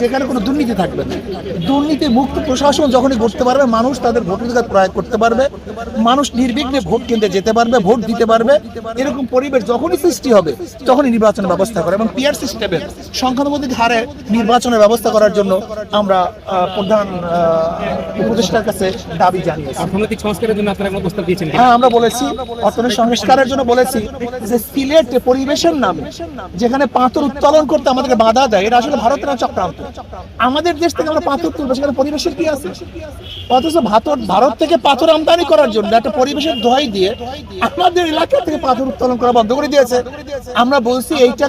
যেখানে কোনো দুর্নীতি থাকবে না। দুর্নীতি মুক্ত প্রশাসন যখনই করতে পারবে মানুষ তাদের ভোটাধিকার প্রয়োগ করতে পারবে মানুষ নির্বিঘ্নে ভোট কেন্দ্রে যেতে পারবে ভোট দিতে পারবে। এরকম পরিবেশ যখনই সৃষ্টি হবে তখনই নির্বাচন ব্যবস্থা করে এবং পিয়ার সিস্টেমের সংখ্যানুপাতিক হারে নির্বাচনের ব্যবস্থা করার জন্য আমরা প্রধান উপদেষ্টার কাছে দাবি জানিয়েছি। অর্থনৈতিক সংস্কারের জন্য আপনারা প্রস্তাব দিয়েছেন হ্যাঁ আমরা বলেছি অর্থনৈতিক সংস্কারের জন্য বলেছি যে সিলেট পরিবেশের নামে যেখানে পাথর উত্তোলন করতে আমাদেরকে বাধা দেয় এটা আসলে ভারতের চক্রান্ত। আমাদের দেশ থেকে আমরা পাথর তুলবো সেখানে পরিবেশের কি আছে? অথচ ভারত ভারত থেকে পাথর আমদানি করার জন্য একটা পরিবেশের দোহাই দিয়ে আমাদের এলাকা থেকে পাথর উত্তোলন করা বন্ধ করে দিয়েছে। আমরা বলছি এইটা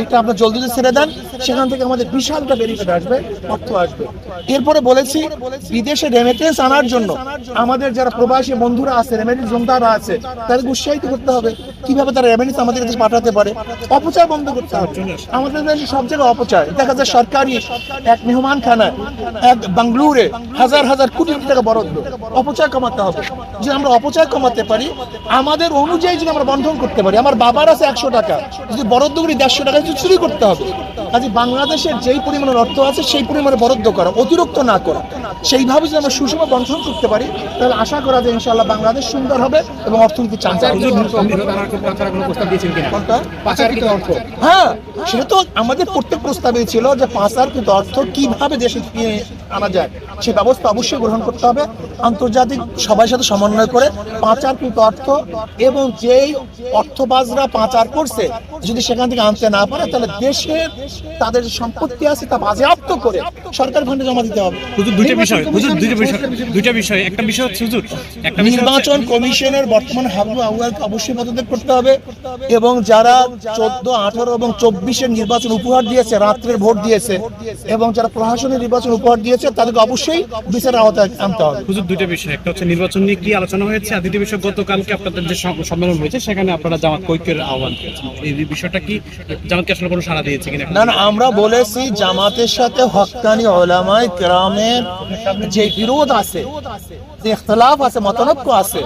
এটা আপনার জলদি ছেড়ে দেন। সেখান থেকে আমাদের বিশালটা বেরিয়ে আসবে অর্থ আসবে। এরপরে বলেছি বিদেশে রেমিটেন্স আনার জন্য আমাদের যারা প্রবাসী বন্ধুরা আছে রেমিটেন্স জমদারা আছে তাদেরকে উৎসাহিত করতে হবে কীভাবে তারা রেমিটেন্স আমাদের কাছে পাঠাতে পারে। অপচয় বন্ধ করতে হবে। আমাদের দেশে সব জায়গায় অপচয়। দেখা যায় সরকারি এক মেহমান খানায় এক বাংলুরে হাজার হাজার কোটি কোটি টাকা বরাদ্দ। অপচয় কমাতে হবে। যদি আমরা অপচয় কমাতে পারি আমাদের অনুযায়ী যদি আমরা বন্ধন করতে পারি আমার বাবার আছে একশো টাকা যদি বরাদ্দ করি দেড়শো টাকা যদি চুরি করতে হবে কাজে বাংলাদেশের যেই পরিমাণের অর্থ আছে সেই পরিমাণে বরাদ্দ করা অতিরিক্ত না করা সেইভাবে যদি আমরা সুষম বন্ধন করতে পারি তাহলে আশা করা যায় ইনশাআল্লাহ বাংলাদেশ সুন্দর হবে এবং অর্থনীতি অর্থ। হ্যাঁ। সেটা তো আমাদের প্রত্যেক প্রস্তাবে ছিল যে পাঁচ আর্কিত অর্থ কীভাবে দেশে ফিরিয়ে আনা যায়, সে ব্যবস্থা অবশ্যই গ্রহণ করতে হবে। আন্তর্জাতিক সবার সাথে সমন্বয় করে পাচারকৃত অর্থ এবং যেই অর্থবাজরা পাচার করছে, যদি সেখান থেকে আনতে না পারে, তাহলে দেশের তাদের সম্পত্তি আছে তা বাজেয়াপ্ত করে সরকার ফান্ডে জমা দিতে হবে। হুজুর দুইটা বিষয় হুজুর দুইটা বিষয় দুইটা বিষয় একটা বিষয় হচ্ছে হুজুর একটা নির্বাচন কমিশনের বর্তমান হাবু আউয়ালকে অবশ্যই পদত্যাগ করতে হবে এবং যারা চোদ্দ আঠারো এবং চব্বিশের নির্বাচন উপহার দিয়েছে রাত্রের ভোট দিয়েছে এবং যারা প্রশাসনের নির্বাচন উপহার দিয়েছে তাদেরকে অবশ্যই বিচারের আওতায় আনতে হবে। হুজুর দুইটা বিষয় একটা হচ্ছে নির্বাচন নিয়ে কি আলোচনা হয়েছে আর দ্বিতীয় বিষয় গতকালকে আপনাদের যে সম্মেলন হয়েছে সেখানে আপনারা জামাত কৈক্যের আহ্বান করেছেন। এই বিষয়টা কি জামাতকে আসলে কোনো সাড়া দিয়েছে কিনা? না না আমরা বলেছি জামাতের সাথে হকানি ওলামাই কেরামের যে বিরোধ আছে যে ইখতলাফ আছে মতনৈক্য আছে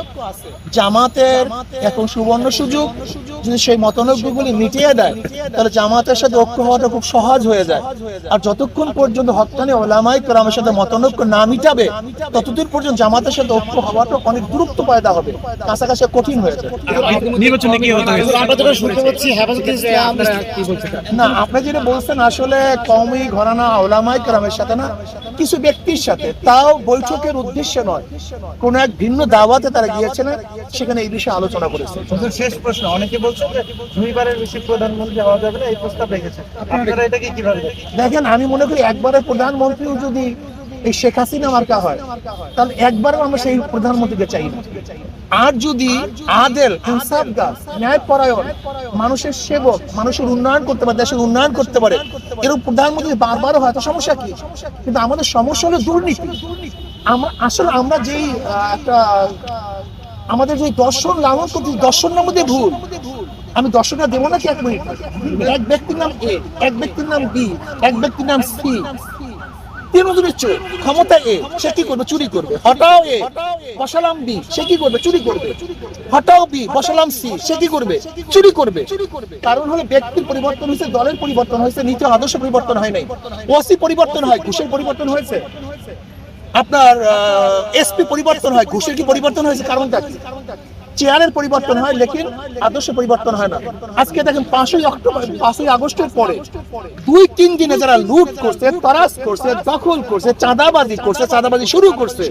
জামাতের এখন সুবর্ণ সুযোগ যদি সেই মতনৈক্যগুলি মিটিয়ে দেয় তাহলে জামাতের সাথে ঐক্য হওয়াটা খুব সহজ হয়ে যায়۔ আর যতক্ষণ পর্যন্ত হকানি ওলামাই কেরামের সাথে মতনৈক্য না মিটাবে ততদিন পর্যন্ত জামাতের সাথে ঐক্য হওয়াটা অনেক দূরত্ব পায়দা হবে। কাছাকাছি কঠিন হয়ে যায়। নির্বাচন কি হতে হয়েছে? আমরা যেটা শুনতে পাচ্ছি হেফাজতে ইসলাম আপনারা কি বলছেন না আপনি যেটা বলছেন আসলে কওমি ঘরানা ওলামাই কেরামের সাথে না কিছু ব্যক্তির সাথে। তাও বৈঠকের উদ্দেশ্যে নয়। কোন এক ভিন্ন দাওয়াতে তারা গিয়েছে না সেখানে এই বিষয়ে আলোচনা করেছে। শেষ প্রশ্ন অনেকে বলছেন যে দুইবারের বেশি প্রধানমন্ত্রী হওয়া যাবে না এই প্রস্তাব রেখেছে আপনারা এটাকে কীভাবে দেখেন? দেখেন আমি মনে করি একবারের প্রধানমন্ত্রীও যদি এই শেখ হাসিনা মার্কা হয়, তাহলে একবারও আমরা সেই প্রধানমন্ত্রীকে চাই না। আর যদি আদেল ন্যায়পরায়ণ মানুষের সেবক, মানুষের উন্নয়ন করতে পারে, দেশের উন্নয়ন করতে পারে এরকম প্রধানমন্ত্রী বারবার হয়, তো সমস্যা কি? কিন্তু আমাদের সমস্যা হলো দুর্নীতি। আমরা, আসলে আমরা যেই একটা, আমাদের যে দর্শন লালন করতে দর্শনের মধ্যে ভুল, আমি দর্শনটা দেবো নাকি এক মিনিট? এক ব্যক্তির নাম এ, এক ব্যক্তির নাম বি, এক ব্যক্তির নাম সি চোর ক্ষমতা এ, সে কি করবে? চুরি করবে। হটাও এ, বসালাম বি, সে কি করবে? চুরি করবে। হটাও বি, বসালাম সি, সে কি করবে? চুরি করবে। কারণ হলো ব্যক্তির পরিবর্তন হয়েছে, দলের পরিবর্তন হয়েছে নীতি আদর্শ পরিবর্তন হয় নাই। ওসি পরিবর্তন হয়, ঘুষের পরিবর্তন হয়েছে। আপনার এসপি পরিবর্তন হয়, ঘুষের কি পরিবর্তন হয়েছে, কারণটা কি? চেয়ারের পরিবর্তন হয় লেকিন আদর্শ পরিবর্তন হয় না। আজকে দেখেন পাঁচই অক্টোবর পাঁচই আগস্টের পরে দুই তিন দিনে যারা লুট করছে তরাস করছে দখল করছে চাঁদাবাজি করছে চাঁদাবাজি শুরু করছে।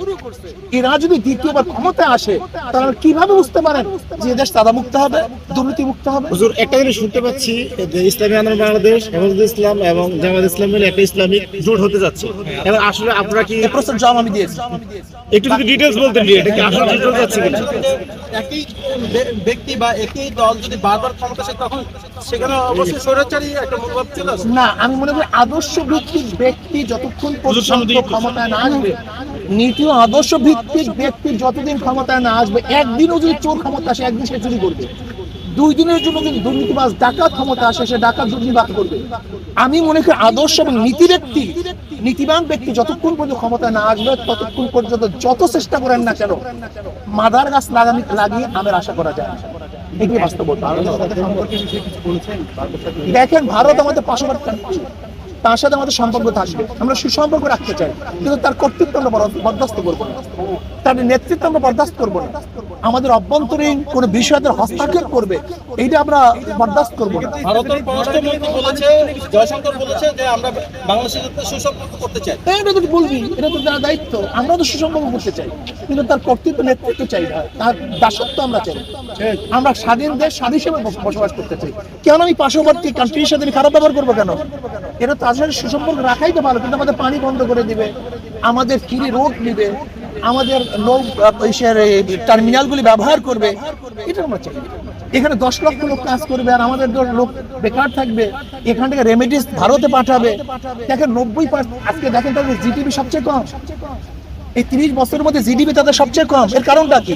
এরা যদি দ্বিতীয়বার ক্ষমতা আসে তারা কীভাবে বুঝতে পারেন যে দেশ চাঁদা মুক্ত হবে দুর্নীতি মুক্ত হবে? হুজুর একটা জিনিস শুনতে পাচ্ছি যে ইসলামী আন্দোলন বাংলাদেশ হেফাজতে ইসলাম এবং জামাত ইসলাম মিলে একটা ইসলামিক জোট হতে যাচ্ছে। এবং আসলে আপনারা কি এই প্রশ্নের জবাব আমি দিয়েছি। একটু যদি ডিটেলস বলতেন এটা কি আসলে যাচ্ছে কিনা? একই ব্যক্তি বা একই দল যদি বারবার ক্ষমতা আসে তখন সেখানে অবশ্যই স্বৈরাচারী একটা মনোভাব চলে আসে। না আমি মনে করি আদর্শ ভিত্তিক ব্যক্তি যতক্ষণ পর্যন্ত ক্ষমতায় না আসবে নীতি আদর্শ ভিত্তিক ব্যক্তি যতদিন ক্ষমতায় না আসবে একদিনও যদি চোর ক্ষমতা আসে একদিন সে চুরি করবে। দুই দিনের জন্য যদি দুর্নীতিবাজ ডাকাত ক্ষমতা আসে সে ডাকাত দুর্নীতিবাদ করবে। আমি মনে করি আদর্শ এবং নীতি ব্যক্তি নীতিবান ব্যক্তি যতক্ষণ পর্যন্ত ক্ষমতায় না আসবে, ততক্ষণ পর্যন্ত যত চেষ্টা করেন না কেন, মাদার গাছ লাগানি লাগিয়ে আমের আশা করা যায়। বাস্তবতা। দেখেন, ভারত আমাদের পাশাপাশি তার সাথে আমাদের সম্পর্ক থাকবে। আমরা সুসম্পর্ক রাখতে চাই, কিন্তু তার কর্তৃত্ব আমরা বরদাস্ত করব না। তার নেতৃত্ব আমরা বরদাস্ত করব না। আমাদের অভ্যন্তরীণ কোনো বিষয়দের হস্তক্ষেপ করবে এইটা আমরা বরদাস্ত করব না। ভারতের পররাষ্ট্রমন্ত্রী বলেছে জয়শঙ্কর বলেছে যে আমরা বাংলাদেশের সাথে সুসম্পর্ক করতে চাই। হ্যাঁ, এটা তো বলবি এটা তো তার দায়িত্ব আমরা তো সুসম্পর্ক করতে চাই কিন্তু তার কর্তৃত্ব নেতৃত্ব চাই না তার দাসত্ব আমরা চাই আমরা স্বাধীন দেশ স্বাধীন হিসেবে বসবাস করতে চাই। কেন আমি পার্শ্ববর্তী কান্ট্রির সাথে আমি খারাপ ব্যবহার করব কেন? এটা তার সাথে সুসম্পর্ক রাখাই তো ভালো কিন্তু আমাদের পানি বন্ধ করে দিবে আমাদের ফ্রি রোড নিবে আমাদের নৌ টার্মিনালগুলি ব্যবহার করবে এটা আমরা চাই। এখানে দশ লক্ষ লোক কাজ করবে আর আমাদের লোক বেকার থাকবে এখান থেকে রেমিডিস ভারতে পাঠাবে। দেখেন নব্বই আজকে দেখেন তাদের জিডিপি সবচেয়ে কম। এই তিরিশ বছরের মধ্যে জিডিপি তাদের সবচেয়ে কম। এর কারণটা কি?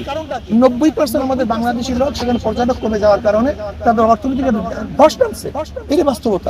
নব্বই পার্সেন্ট আমাদের বাংলাদেশি লোক সেখানে পর্যটক কমে যাওয়ার কারণে তাদের অর্থনীতিকে ধস নামছে। এই বাস্তবতা।